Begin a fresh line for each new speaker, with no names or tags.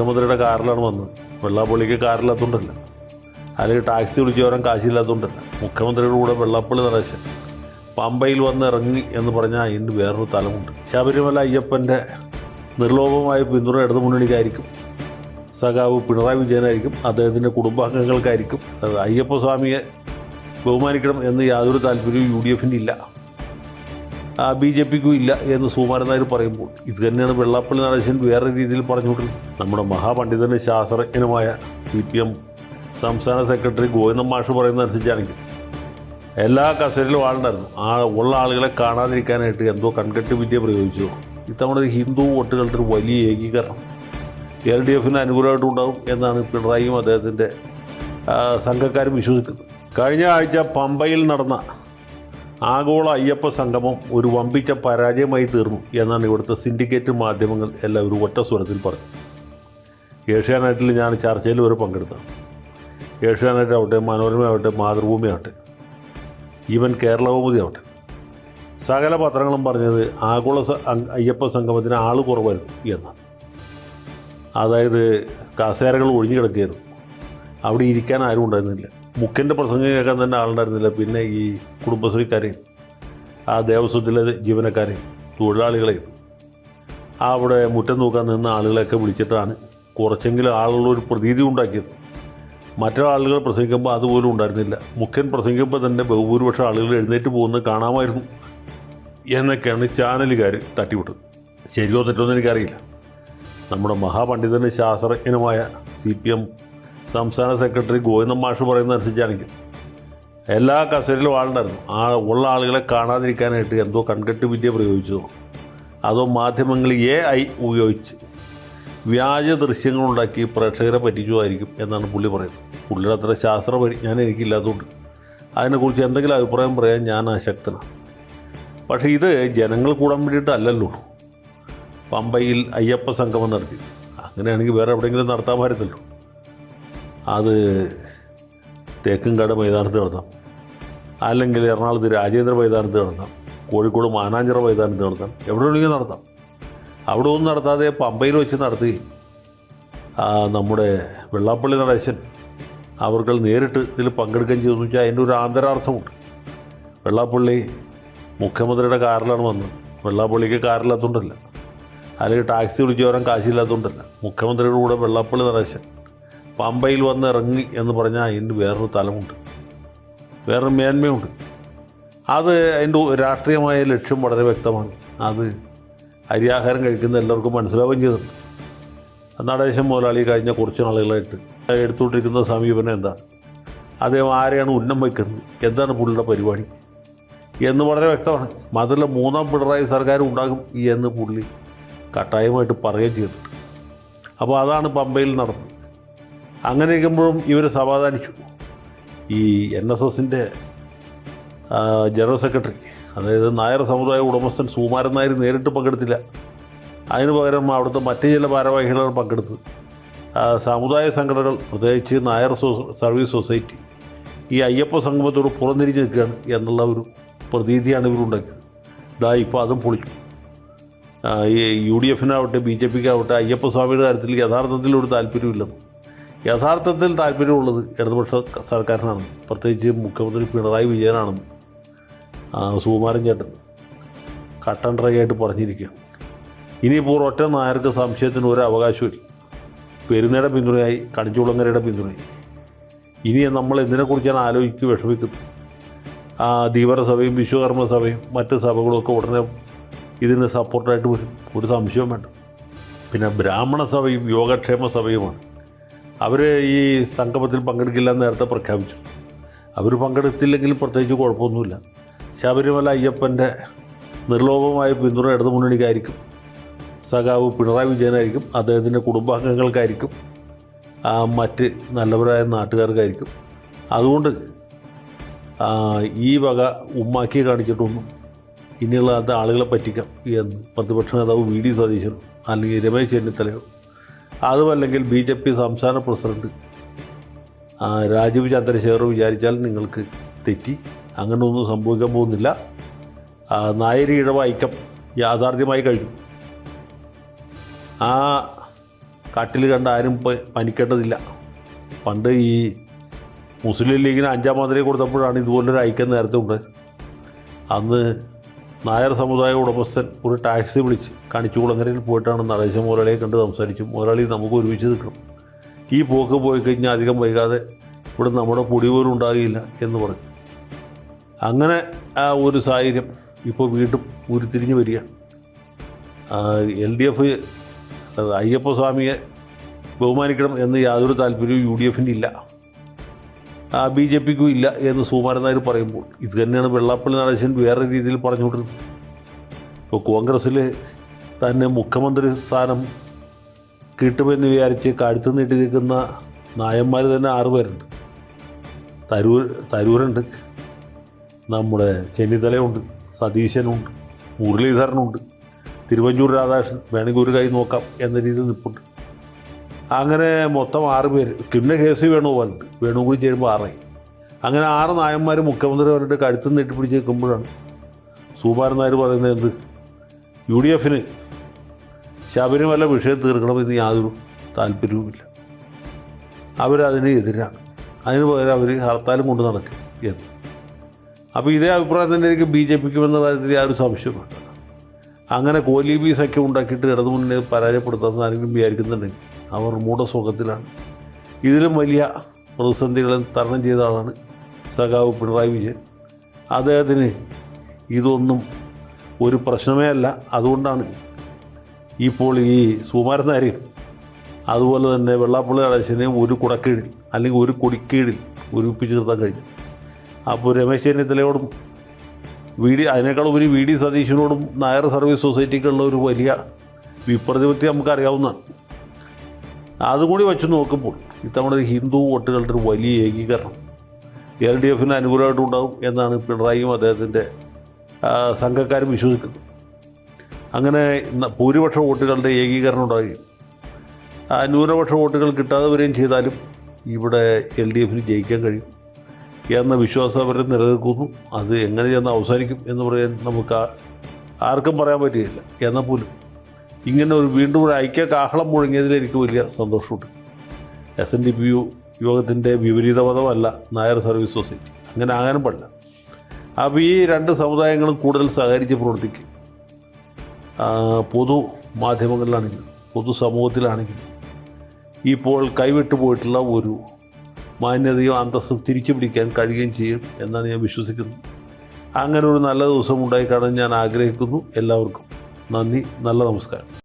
മുഖ്യമന്ത്രിയുടെ കാറിലാണ് വന്നത്. വെള്ളാപ്പള്ളിക്ക് കാറില്ലാത്തതുകൊണ്ടല്ല അല്ലെങ്കിൽ ടാക്സി വിളിച്ച് വരാൻ കാശില്ലാത്തതുകൊണ്ടല്ല മുഖ്യമന്ത്രിയുടെ കൂടെ വെള്ളാപ്പള്ളി നടേശൻ പമ്പയിൽ വന്ന് ഇറങ്ങി എന്ന് പറഞ്ഞാൽ അതിന് വേറൊരു തലമുണ്ട്. ശബരിമല അയ്യപ്പന്റെ നിർലോഭമായ പിന്തുണ ഇടതു മുന്നണിക്കായിരിക്കും. സഖാവ് പിണറായി വിജയനായിരിക്കും. അദ്ദേഹത്തിന്റെ കുടുംബാംഗങ്ങൾക്കായിരിക്കും. അയ്യപ്പസ്വാമിയെ അയ്യപ്പ സ്വാമിയെ ബഹുമാനിക്കണം എന്ന് യാതൊരു താല്പര്യവും യു ഡി എഫിന് ഇല്ല. ബി ജെ പിക്കും ഇല്ല എന്ന് സുകുമാരൻ നായർ പറയുമ്പോൾ ഇത് തന്നെയാണ് വെള്ളാപ്പള്ളി നടേശൻ വേറെ രീതിയിൽ പറഞ്ഞുകൊണ്ടിരുന്നത്. നമ്മുടെ മഹാപണ്ഡിതന് ശാസ്ത്രജ്ഞനുമായ സി പി എം സംസ്ഥാന സെക്രട്ടറി ഗോവിന്ദൻ മാഷ് പറയുന്നതനുസരിച്ചാണെങ്കിൽ എല്ലാ കസേരയിലും ആളുണ്ടായിരുന്നു. ആ ഉള്ള ആളുകളെ കാണാതിരിക്കാനായിട്ട് എന്തോ കൺകെട്ട് വിദ്യ പ്രയോഗിച്ചു? ഇത്തവണ ഹിന്ദു വോട്ടുകളുടെ ഒരു വലിയ ഏകീകരണം എൽ ഡി എഫിന് അനുകൂലമായിട്ടുണ്ടാകും എന്നാണ് പിണറായിയും അദ്ദേഹത്തിന്റെ സംഘക്കാരും വിശ്വസിക്കുന്നത്. കഴിഞ്ഞ ആഴ്ച പമ്പയിൽ നടന്ന ആഗോള അയ്യപ്പ സംഗമം ഒരു വമ്പിച്ച പരാജയമായി തീർന്നു എന്നാണ് ഇവിടുത്തെ സിൻഡിക്കേറ്റ് മാധ്യമങ്ങൾ എല്ലാവരും ഒറ്റ സ്വരത്തിൽ പറഞ്ഞു. ഏഷ്യാനെറ്റിൽ ഞാൻ ചർച്ചയിൽ വരെ പങ്കെടുത്തു ഏഷ്യാനെറ്റ് ആവട്ടെ മനോരമ ആവട്ടെ മാതൃഭൂമി ആവട്ടെ ഈവൻ കേരളകൗമുദി ആവട്ടെ. സകല പത്രങ്ങളും പറഞ്ഞത് ആഗോള അയ്യപ്പ സംഗമത്തിന് ആൾ കുറവായിരുന്നു എന്നാണ്. അതായത് കസേരകൾ ഒഴിഞ്ഞു കിടക്കുകയായിരുന്നു. അവിടെ ഇരിക്കാൻ ആരും ഉണ്ടായിരുന്നില്ല. മുഖ്യന്റെ പ്രസംഗം കേൾക്കാൻ തന്നെ ആളുണ്ടായിരുന്നില്ല. പിന്നെ ഈ കുടുംബശ്രീക്കാരെയും ആ ദേവസ്വത്തിലെ ജീവനക്കാരെയും തൊഴിലാളികളെയും ആ അവിടെ മുറ്റം നോക്കാൻ നിന്ന ആളുകളെയൊക്കെ വിളിച്ചിട്ടാണ് കുറച്ചെങ്കിലും ആളുകൾ ഒരു പ്രതീതി ഉണ്ടാക്കിയത്. മറ്റു ആളുകൾ പ്രസംഗിക്കുമ്പോൾ അതുപോലും ഉണ്ടായിരുന്നില്ല. മുഖ്യൻ പ്രസംഗിക്കുമ്പോൾ തന്നെ ബഹുഭൂരിപക്ഷം ആളുകൾ എഴുന്നേറ്റ് പോകുന്നത് കാണാമായിരുന്നു എന്നൊക്കെയാണ് ചാനലുകാർ തട്ടിവിട്ടത്. ശരിയോ തെറ്റോ എന്ന് എനിക്കറിയില്ല. നമ്മുടെ മഹാപണ്ഡിതന് ശാസ്ത്രജ്ഞനുമായ സി പി എം സംസ്ഥാന സെക്രട്ടറി ഗോവിന്ദൻ മാഷ് പറയുന്നതനുസരിച്ചാണെങ്കിൽ എല്ലാ കസേരയിലും ആളുണ്ടായിരുന്നു. ആ ഉള്ള ആളുകളെ കാണാതിരിക്കാനായിട്ട് എന്തോ കൺകെട്ട് വിദ്യ പ്രയോഗിച്ചതോ? അതോ മാധ്യമങ്ങൾ എ ഐ ഉപയോഗിച്ച് വ്യാജ ദൃശ്യങ്ങളുണ്ടാക്കി പ്രേക്ഷകരെ പറ്റിച്ചതായിരിക്കും എന്നാണ് പുള്ളി പറയുന്നത്. പുള്ളിയുടെ അത്ര ശാസ്ത്ര പരിജ്ഞാനം എനിക്കില്ലാത്തതുകൊണ്ട്. അതിനെക്കുറിച്ച് എന്തെങ്കിലും അഭിപ്രായം പറയാൻ ഞാൻ അശക്തനാണ് പക്ഷേ ഇത് ജനങ്ങൾ കൂടാൻ വേണ്ടിയിട്ടല്ലല്ലോ. പമ്പയിൽ അയ്യപ്പ സംഗമം നടത്തി. അങ്ങനെയാണെങ്കിൽ വേറെ എവിടെയെങ്കിലും നടത്താൻ പറ്റത്തില്ലോ അത് തേക്കുംകാട് മൈതാനത്ത് നടത്താം. അല്ലെങ്കിൽ എറണാകുളത്ത് രാജേന്ദ്ര മൈതാനത്ത് നടത്താം. കോഴിക്കോട് മാനാഞ്ചിറ മൈതാനത്ത് നടത്താം. എവിടെ വേണമെങ്കിലും നടത്താം. അവിടെ ഒന്നും നടത്താതെ പമ്പയിൽ വെച്ച് നടത്തി നമ്മുടെ വെള്ളാപ്പള്ളി നടേശൻ അവർക്ക് നേരിട്ട് ഇതിൽ പങ്കെടുക്കുകയും ചെയ്തു. വെച്ചാൽ അതിന്റെ ഒരു ആന്തരാർത്ഥമുണ്ട്. വെള്ളാപ്പള്ളി മുഖ്യമന്ത്രിയുടെ കാറിലാണ് വന്നത്. വെള്ളാപ്പള്ളിക്ക് കാറില്ലാത്തതുകൊണ്ടല്ല. അല്ലെങ്കിൽ ടാക്സി വിളിച്ച് വരാൻ കാശില്ലാത്തതുകൊണ്ടല്ല. മുഖ്യമന്ത്രിയുടെ കൂടെ വെള്ളാപ്പള്ളി നടേശൻ. പമ്പയിൽ വന്ന് ഇറങ്ങി എന്ന് പറഞ്ഞാൽ അതിന് വേറൊരു തലമുണ്ട്. വേറൊരു മേന്മയുണ്ട്. അത് അതിന്റെ രാഷ്ട്രീയമായ ലക്ഷ്യം വളരെ വ്യക്തമാണ്. അത് അരിയാഹാരം കഴിക്കുന്ന എല്ലാവർക്കും മനസ്സിലാവുകയും ചെയ്തിട്ടുണ്ട്. നടേശൻ മുതലാളി കഴിഞ്ഞ കുറച്ച് നാളുകളായിട്ട് എടുത്തുകൊണ്ടിരിക്കുന്ന സമീപനം എന്താണ്? അദ്ദേഹം ആരെയാണ് ഉന്നം വയ്ക്കുന്നത്? എന്താണ് പുള്ളിയുടെ പരിപാടി? എന്ന് വളരെ വ്യക്തമാണ്. മാത്രമല്ല മൂന്നാം പിണറായി സർക്കാർ ഉണ്ടാകും എന്ന് പുള്ളി കട്ടായമായിട്ട് പറയുകയും ചെയ്തിട്ടുണ്ട്. അപ്പോൾ അതാണ് പമ്പയിൽ നടന്നത്. അങ്ങനെ ഇരിക്കുമ്പോഴും ഇവർ സമാധാനിച്ചു. ഈ എൻ എസ് എസിന്റെ ജനറൽ സെക്രട്ടറി അതായത് നായർ സമുദായ ഉടമസ്ഥൻ സുകുമാരൻ നായർ നേരിട്ട് പങ്കെടുത്തില്ല. അതിന് പകരം അവിടുത്തെ മറ്റ് ചില ഭാരവാഹികളാണ് പങ്കെടുത്തത്. സമുദായ സംഘടനകൾ പ്രത്യേകിച്ച് നായർ സോ സർവീസ് സൊസൈറ്റി ഈ അയ്യപ്പ സംഗമത്തോട് പുറന്നിരിഞ്ഞ് നിൽക്കുകയാണ് എന്നുള്ള ഒരു പ്രതീതിയാണ് ഇവരുണ്ടാക്കിയത് ഇതാ ഇപ്പോൾ അതും പൊളിച്ചു ഈ യു ഡി എഫിനാവട്ടെ ബി ജെ പിക്കാവട്ടെ അയ്യപ്പ സ്വാമിയുടെ കാര്യത്തിൽ യഥാർത്ഥത്തിൽ ഒരു താല്പര്യമില്ലെന്ന് യഥാർത്ഥത്തിൽ താല്പര്യമുള്ളത് ഇടതുപക്ഷ സർക്കാരിനാണ്. പ്രത്യേകിച്ച് മുഖ്യമന്ത്രി പിണറായി വിജയനാണെന്ന് സുകുമാരൻ ചേട്ടൻ കട്ടൻ ഡ്രൈ ആയിട്ട് പറഞ്ഞിരിക്കുകയാണ്. ഇനിയിപ്പോൾ ഒറ്റ നായർക്ക് സംശയത്തിന് ഒരു അവകാശമില്ല പെരുന്നയുടെ പിന്തുണയായി കണിച്ചുളങ്ങരയുടെ പിന്തുണയായി. ഇനി നമ്മൾ എന്തിനെക്കുറിച്ചാണ് ആലോചിക്കുക വിഷമിക്കുന്നത്? ആ ധീവര സഭയും വിശ്വകർമ്മ സഭയും മറ്റ് സഭകളുമൊക്കെ ഉടനെ ഇതിന് സപ്പോർട്ടായിട്ട് വരും. ഒരു സംശയവും വേണ്ട. പിന്നെ ബ്രാഹ്മണ സഭയും യോഗക്ഷേമ സഭയുമാണ് അവർ ഈ സംഗമത്തിൽ പങ്കെടുക്കില്ല നേരത്തെ പ്രഖ്യാപിച്ചു. അവർ പങ്കെടുത്തില്ലെങ്കിലും പ്രത്യേകിച്ച് കുഴപ്പമൊന്നുമില്ല. ശബരിമല അയ്യപ്പന്റെ നിർലോഭമായ പിന്തുണ ഇടതു മുന്നണിക്കായിരിക്കും. സഖാവ് പിണറായി വിജയനായിരിക്കും. അദ്ദേഹത്തിന്റെ കുടുംബാംഗങ്ങൾക്കായിരിക്കും. മറ്റ് നല്ലവരായ നാട്ടുകാർക്കായിരിക്കും. അതുകൊണ്ട് ഈ വക ഉമ്മാക്കി കാണിച്ചിട്ടൊന്നും ഇനിയുള്ള ആളുകളെ പറ്റിക്കാം എന്ന് പ്രതിപക്ഷ നേതാവ് വി ഡി സതീശൻ അല്ലെങ്കിൽ രമേശ് ചെന്നിത്തലയോ അതുമല്ലെങ്കിൽ ബി ജെ പി സംസ്ഥാന പ്രസിഡന്റ് രാജീവ് ചന്ദ്രശേഖർ വിചാരിച്ചാൽ നിങ്ങൾക്ക് തെറ്റി. അങ്ങനെ ഒന്നും സംഭവിക്കാൻ പോകുന്നില്ല. ആ, നായരി ഇഴവ ഐക്യം യാഥാർത്ഥ്യമായി കഴിഞ്ഞു. ആ കാട്ടിൽ കണ്ട ആരും പനിക്കേണ്ടതില്ല. പണ്ട് ഈ മുസ്ലിം ലീഗിന് അഞ്ചാം മന്ത്രിയെ കൊടുത്തപ്പോഴാണ് ഇതുപോലൊരു ഐക്യം നേരത്തെ ഉണ്ട് അന്ന് നായർ സമുദായ ഉടമസ്ഥൻ ഒരു ടാക്സി വിളിച്ച് കണിച്ചുകുളങ്ങരയിൽ പോയിട്ടാണ് നടേശ മുതലാളിയെ കണ്ട് സംസാരിച്ചു മുതലാളി നമുക്ക് ഒരുമിച്ച് നിൽക്കണം. ഈ പോക്ക് പോയി കഴിഞ്ഞാൽ അധികം വൈകാതെ ഇവിടെ നമ്മുടെ പൊടി പോലും ഉണ്ടാകില്ല എന്ന് പറഞ്ഞു. അങ്ങനെ ആ ഒരു സാഹചര്യം ഇപ്പോൾ വീണ്ടും ഉരുത്തിരിഞ്ഞ് വരികയാണ്. എൽ ഡി എഫ് അയ്യപ്പസ്വാമിയെ ബഹുമാനിക്കണം എന്ന് യാതൊരു താല്പര്യവും യു ഡി എഫിന് ഇല്ല. ബി ജെ പിക്കും ഇല്ല എന്ന് സുകുമാരൻ നായർ പറയുമ്പോൾ ഇത് തന്നെയാണ് വെള്ളാപ്പള്ളി നടേശൻ വേറെ രീതിയിൽ പറഞ്ഞുകൊണ്ടിരുന്നത്. ഇപ്പോൾ കോൺഗ്രസ്സിൽ തന്നെ മുഖ്യമന്ത്രി സ്ഥാനം കിട്ടുമെന്ന് വിചാരിച്ച് കഴുത്ത് നീട്ടി നിൽക്കുന്ന നായന്മാർ തന്നെ ആറ് പേരുണ്ട്. തരൂർ തരൂരുണ്ട്. നമ്മുടെ ചെന്നിത്തലയുണ്ട് സതീശനുണ്ട് മുരളീധരനുണ്ട്. തിരുവഞ്ചൂർ രാധാകൃഷ്ണൻ വേണമെങ്കിൽ ഒരു കൈ നോക്കാം എന്ന രീതിയിൽ നിൽപ്പുണ്ട്. അങ്ങനെ മൊത്തം ആറ് പേര്. കിണ്ണ കെ സി വേണുഗോപാലുണ്ട് വേണു കൂടി ചേരുമ്പോൾ ആറായി അങ്ങനെ ആറ് നായന്മാർ മുഖ്യമന്ത്രി അവരുടെ കഴുത്ത് നെട്ടിപ്പിടിച്ച് നിൽക്കുമ്പോഴാണ് സുകുമാരൻ നായർ പറയുന്നത് എന്ത്? യു ഡി എഫിന് ശബരിമല വിഷയം തീർക്കണമെന്ന് യാതൊരു താല്പര്യവുമില്ല. അവരതിന് എതിരാണ്. അതിന് പകരം അവർ ഹർത്താലും കൊണ്ട് നടക്കും. എന്ന് അപ്പോൾ ഇതേ അഭിപ്രായം തന്നെ എനിക്ക് ബി ജെ പിക്കുമെന്ന കാര്യത്തിൽ യാതൊരു സംശയവുമില്ല. അങ്ങനെ കോലി ബി സഖ്യം ഉണ്ടാക്കിയിട്ട് ഇടതുമുന്നേ പരാജയപ്പെടുത്താമെന്ന് ആരെങ്കിലും വിചാരിക്കുന്നുണ്ടെങ്കിൽ അവർ മൂഢസുഖത്തിലാണ് ഇതിലും വലിയ പ്രതിസന്ധികളെ തരണം ചെയ്ത ആളാണ് സഖാവ് പിണറായി വിജയൻ. അദ്ദേഹത്തിന് ഇതൊന്നും ഒരു പ്രശ്നമേ അല്ല. അതുകൊണ്ടാണ് ഇപ്പോൾ ഈ സുകുമാരൻ അതുപോലെ തന്നെ വെള്ളാപ്പള്ളി നടേശനെയും ഒരു കുടക്കീഴിൽ അല്ലെങ്കിൽ ഒരു കൊടിക്കീഴിൽ ഒരുമിപ്പിച്ച് നിർത്താൻ കഴിഞ്ഞു അപ്പോൾ രമേശ് ചെന്നിത്തലയോടും വി ഡി അതിനേക്കാൾ ഉപരി വി ഡി സതീശനോടും നായർ സർവീസ് സൊസൈറ്റിക്കുള്ള ഒരു വലിയ വിപ്രതിപത്തി നമുക്കറിയാവുന്നതാണ്. അതുകൂടി വെച്ച് നോക്കുമ്പോൾ ഇത്തവണ ഹിന്ദു വോട്ടുകളുടെ ഒരു വലിയ ഏകീകരണം എൽ ഡി എഫിന് അനുകൂലമായിട്ടുണ്ടാകും എന്നാണ് പിണറായിയും അദ്ദേഹത്തിന്റെ സംഘക്കാരും വിശ്വസിക്കുന്നത്. അങ്ങനെ ഭൂരിപക്ഷ വോട്ടുകളുടെ ഏകീകരണം ഉണ്ടാകുകയും ന്യൂനപക്ഷ വോട്ടുകൾ കിട്ടാതെ വരികയും ചെയ്താലും ഇവിടെ എൽ ഡി എഫിന് ജയിക്കാൻ കഴിയും. എന്ന വിശ്വാസം അവർ നിലനിൽക്കുന്നു. അത് എങ്ങനെ ചെന്ന് അവസാനിക്കും എന്ന് പറയാൻ നമുക്ക് ആർക്കും പറയാൻ പറ്റുകയില്ല. എന്നാൽ പോലും ഇങ്ങനെ ഒരു വീണ്ടും ഒരു ഐക്യ കാഹളം മുഴങ്ങിയതിൽ എനിക്ക് വലിയ സന്തോഷമുണ്ട്. എസ് എൻ ഡി പി യു യോഗത്തിന്റെ വിപരീത മതമല്ല നായർ സർവീസ് സൊസൈറ്റി. അങ്ങനെ ആകാനും പാടില്ല. അപ്പോൾ ഈ രണ്ട് സമുദായങ്ങളും കൂടുതൽ സഹകരിച്ച് പ്രവർത്തിക്കും. പൊതു മാധ്യമങ്ങളിലാണെങ്കിലും പൊതു സമൂഹത്തിലാണെങ്കിലും ഇപ്പോൾ കൈവിട്ടു പോയിട്ടുള്ള ഒരു മാന്യതയും അന്തസ്സും തിരിച്ചു പിടിക്കാൻ കഴിയുകയും ചെയ്യും എന്നാണ് ഞാൻ വിശ്വസിക്കുന്നത്. അങ്ങനെ ഒരു നല്ല ദിവസം ഉണ്ടായിക്കാണാൻ ഞാൻ ആഗ്രഹിക്കുന്നു. എല്ലാവർക്കും നന്ദി. നല്ല നമസ്കാരം.